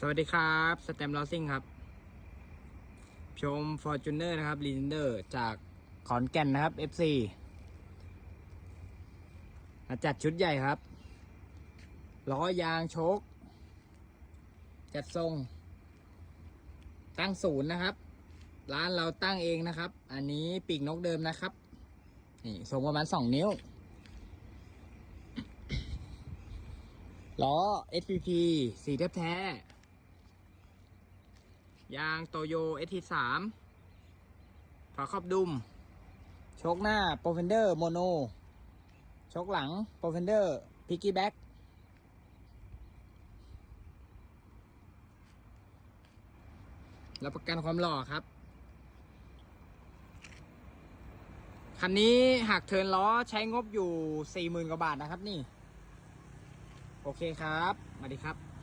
สวัสดีครับสแตมลอซิ่งครับ ชม Fortuner นะครับลีนเดอร์จากขอนแก่นนะครับ FC มาจัดชุดใหญ่ครับล้อยางโชคจัดทรง ตั้งศูนย์นะครับ ร้านเราตั้งเองนะครับ อันนี้ปีกนกเดิมนะครับ นี่ทรงประมาณสองนิ้วล้อ SPP สีแท้แท้ ยางโตโย ST3 ฝาครอบดุม โชคหน้า p r o f e n d e r Mono โนชคหลัง p r o f e n d e r Piggyback รับประกันความหล่อครับ คันนี้หักเทินล้อใช้งบอยู่ 40,000 กว่าบาทนะครับนี่ โอเคครับ สวัสดีครับ